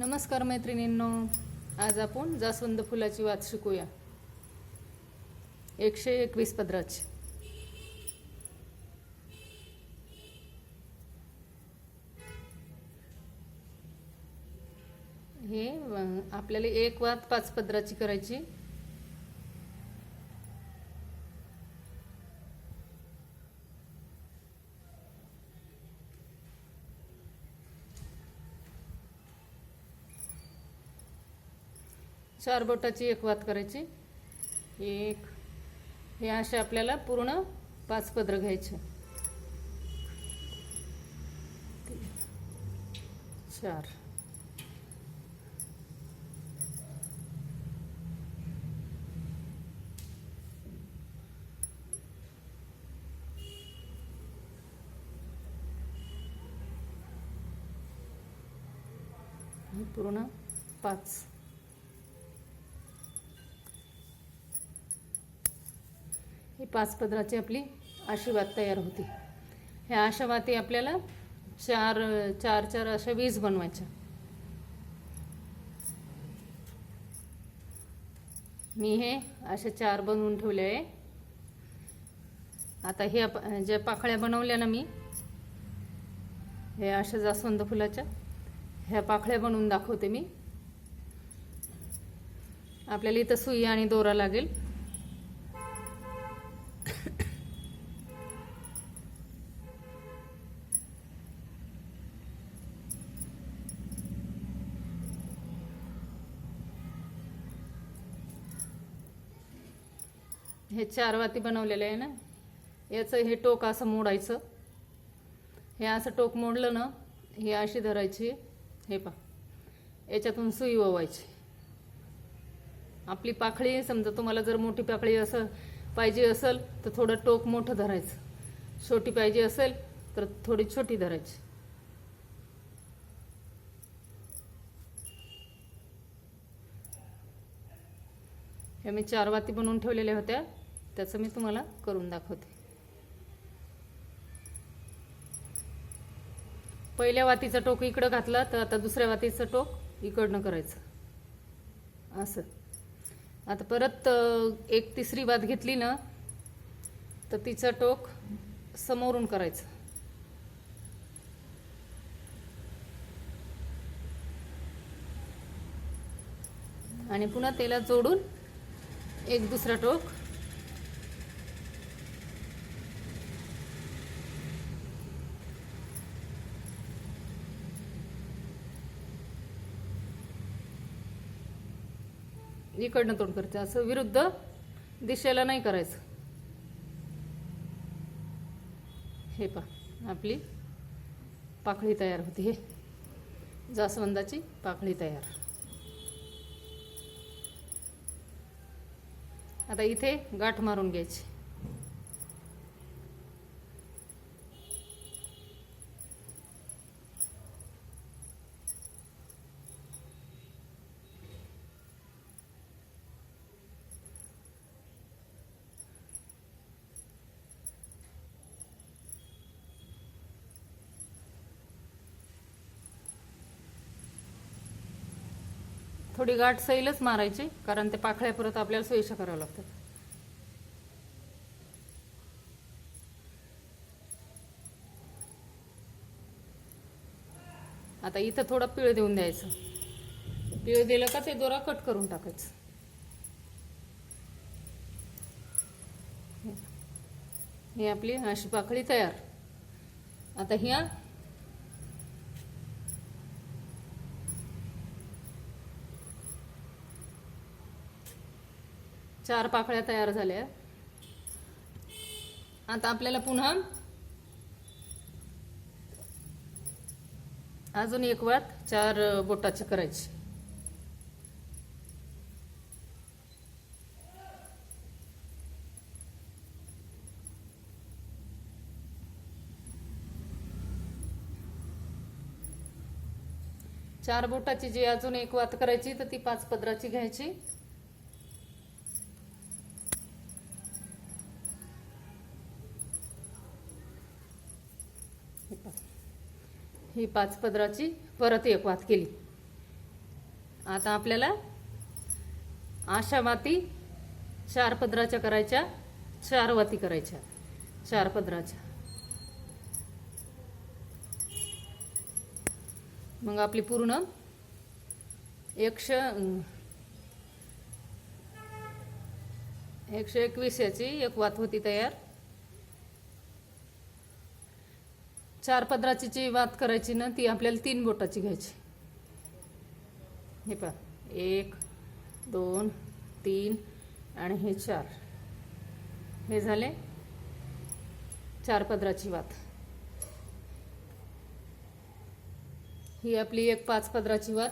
नमस्कार मैत्रिणींनो आज आपण जास्वंद फुलाची वात शिकूया. एकशे एकवीस पदराची. हे आपल्याला एक वात पाच पदराची करायची. चार बोटाची एक वात करायची. एक. हे असे आपल्याला पूर्ण पाच पदर घ्यायचे. चार. पूर्ण पाच. पाच पदराची आपली अशी तयार होती. ह्या आशावाती आपल्याला चार चार चार अशा वीज बनवायच्या. मी हे अशा चार बनवून ठेवले आहे. आता हे ज्या पाकळ्या बनवल्या ना मी हे अशा जास्वंद फुलाच्या ह्या पाखळ्या बनवून दाखवते मी. आपल्याला इथं सुई आणि दोरा लागेल. हे चार वाती बनवलेले आहे ना याचं हे टोक असं मोडायचं. हे असं टोक मोडलं ना हे अशी धरायची हे पा याच्यातून सुई ओवायची. आपली पाखळी समजा तुम्हाला जर मोठी पाखळी असं पाहिजे असेल तर थोडं टोक मोठं धरायचं. छोटी पाहिजे असेल तर थोडी छोटी धरायची. ह्या मी चार वाती बनवून ठेवलेल्या होत्या. त्याचं मी तुम्हाला करून दाखवते. पहिल्या वातीचं टोक इकडं घातलं तर आता दुसऱ्या वातीचं टोक इकडनं करायचं. असं. आता परत एक तिसरी वात घेतली ना तर तिचं टोक समोरून करायचं. आणि पुन्हा त्याला जोडून एक दुसरा टोक इकडनं तोंड करते. असं विरुद्ध दिशेला नाही करायचं. हे पा आपली पाकळी तयार होती. हे जास्वंदाची पाकळी तयार. आता इथे गाठ मारून घ्यायची. थोडी गाठ सैलच मारायची कारण ते पाखळ्या परत आपल्याला सोयीच्या करावं लागतात. आता इथं थोडं पिळ देऊन द्यायचं. पिळ दिलं का ते दोरा कट करून टाकायचं. ही. आपली अशी पाकळी तयार. आता ह्या चार पाकळ्या तयार झाल्या. आता आपल्याला पुन्हा अजून एक वात चार बोटाची करायची. चार बोटाची जी अजून एक वात करायची तर ती पाच पदराची घ्यायची. ही पाच पदराची परत एक वात केली. आता आपल्याला आशावाती चार पदराच्या करायच्या चार वाती करायच्या चार पदराच्या. मग आपली पूर्ण एकशे एकशे एकवीस याची एक वात होती तयार. चार पदराची जी वात करायची ना ती आपल्याला तीन बोटाची घ्यायची. हे पहा. एक दोन तीन आणि हे चार. हे झाले चार पदराची वात. ही आपली एक पाच पदराची वात.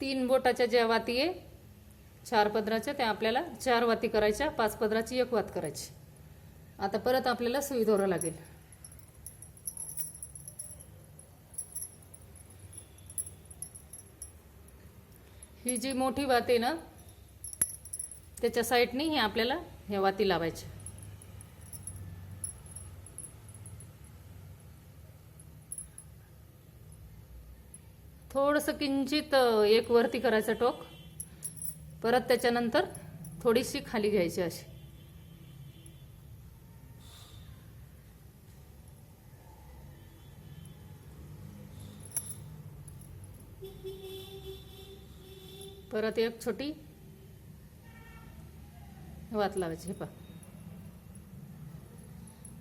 तीन बोटाच्या ज्या वाती आहे चार पदराच्या त्या आपल्याला चार वाती करायच्या पाच पदराची एक वात करायची. आता परत आपल्याला सुई धोरा लागेल. ही जी मोठी वात आहे ना त्याच्या साईडनी ही आपल्याला ह्या वाती लावायच्या. थोडंसं किंचित एक वरती करायचं टोक. परत त्याच्यानंतर थोडीशी खाली घ्यायची अशी. परत एक छोटी वात लावायची हे पा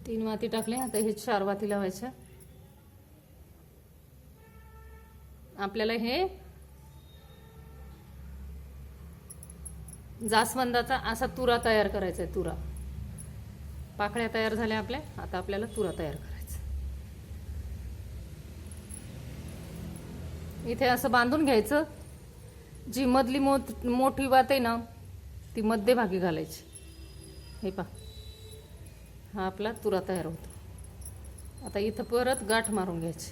तीन वाती टाकल्या आता हे चार वाती लावायच्या. आपल्याला हे जास्वंदाचा असा तुरा तयार करायचा आहे तुरा. पाकळ्या तयार झाल्या आपल्या आता आपल्याला तुरा तयार करायचा इथे असं बांधून घ्यायचं. जी मधली मोठ मोठी वात आहे ना ती मध्यभागी घालायची. हे पा हा आपला तुरा तयार होतो. आता इथं परत गाठ मारून घ्यायची.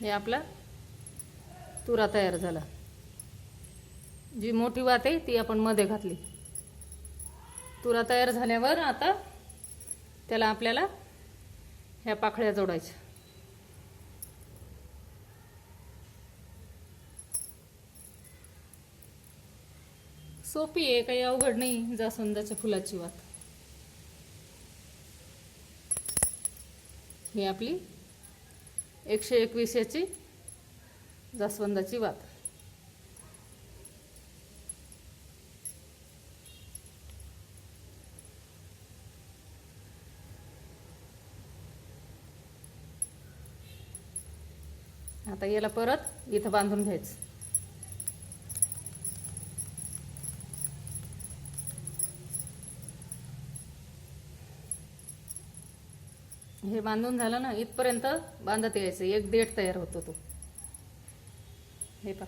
हे आपला तुरा तयार झाला. जी मोठी वात आहे ती आपण मध्ये घातली. तुरा तयार झाल्यावर आता त्याला आपल्याला ह्या पाखळ्या जोडायच्या. सोपी आहे काही अवघड नाही जास्वंदाच्या फुलाची वात. ही आपली एकशे एकवीस याची जास्वंदाची वात. आता याला परत इथं बांधून घ्यायचं. हे बांधून झालं ना इथपर्यंत बांधत यायचं. एक देठ तयार होतो तो. हे पा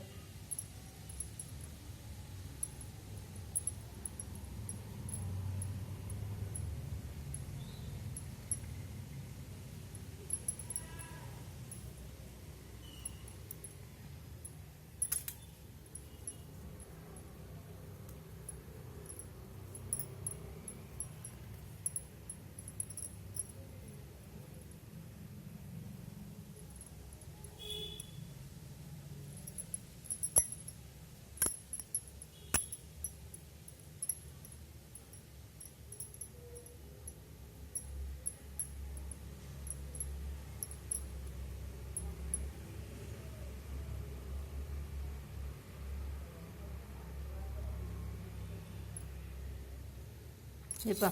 हे पा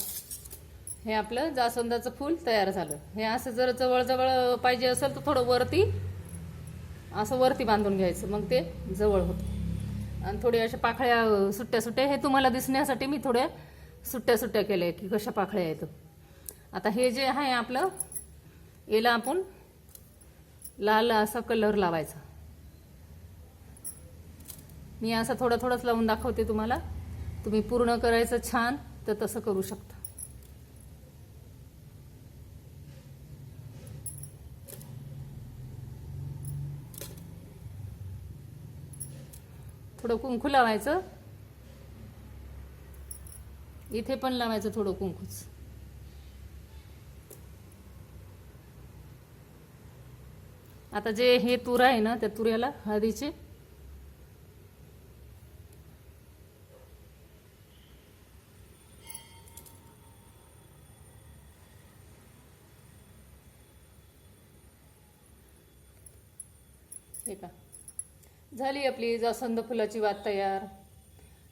हे आपलं जास्वंदाचं फूल तयार झालं. हे असं जर जवळजवळ पाहिजे असेल तर थोडं वरती असं वरती बांधून घ्यायचं. मग ते जवळ होतं. आणि थोडी अशा पाखळ्या सुट्ट्या सुट्ट्या हे तुम्हाला दिसण्यासाठी मी थोड्या सुट्ट्या सुट्ट्या केल्या की कशा पाखळ्या आहेत. आता हे जे आहे आपलं याला आपण लाल असा कलर लावायचा. मी असं थोडं थोडंच लावून दाखवते तुम्हाला. तुम्ही पूर्ण करायचं छान. तर तसं करू शकता. थोडं कुंकू लावायचं. इथे पण लावायचं थोडं कुंकूच. आता जे हे तुरा आहे ना त्या तुऱ्याला हळदीचे हे का? झाली आपली जास्वंद फुलाची वात तयार.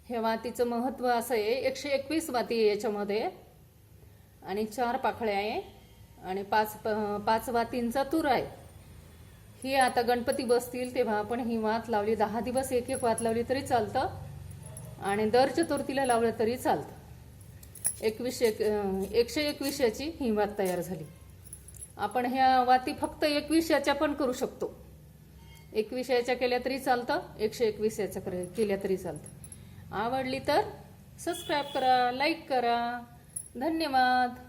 ह्या वातीचं महत्त्व असं आहे एकशे एकवीस वाती आहे याच्यामध्ये. आणि चार पाखळ्या आहे आणि पाच प- पाच वातींचा तूर आहे. ही आता गणपती बसतील तेव्हा आपण ही वात लावली दहा दिवस एक एक वात लावली तरी चालतं. आणि दर चतुर्थीला लावलं तरी चालतं. एकवीसशे एक एकशे एकशे याची ही वात तयार झाली. आपण ह्या वाती फक्त एकवीस याच्या पण करू शकतो. एकवीस याच्या केल्या तरी चालतं एकशे एकवीस याच्या केल्या तरी चालतं. आवडली तर सबस्क्राईब करा लाईक करा. धन्यवाद.